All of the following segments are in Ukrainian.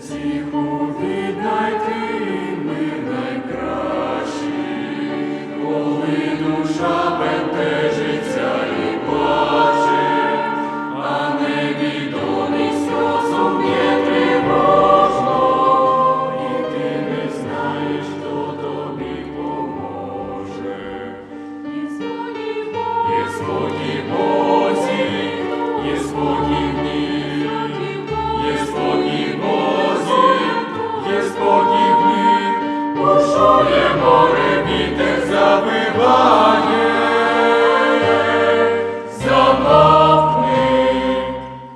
всіх у вітер завиває, замовкни,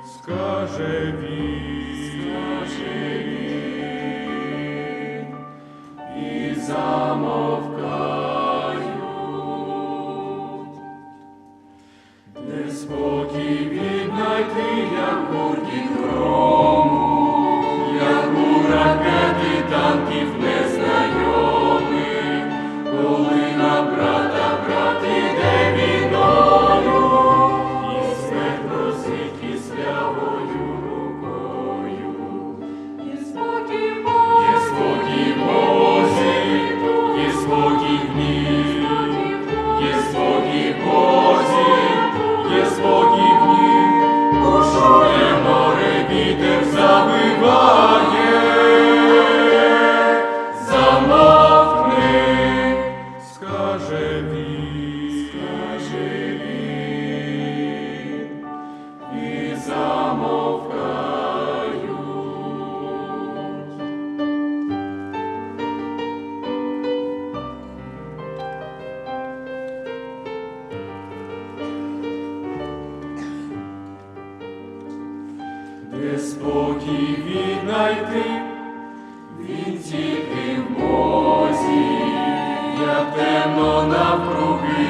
скаже він, скаже він, і замовкають. Де спокій віднайти, як гуркіт грому, спокій в ній, де спокій віднайти, він тільки в Бозі, як темно навкруги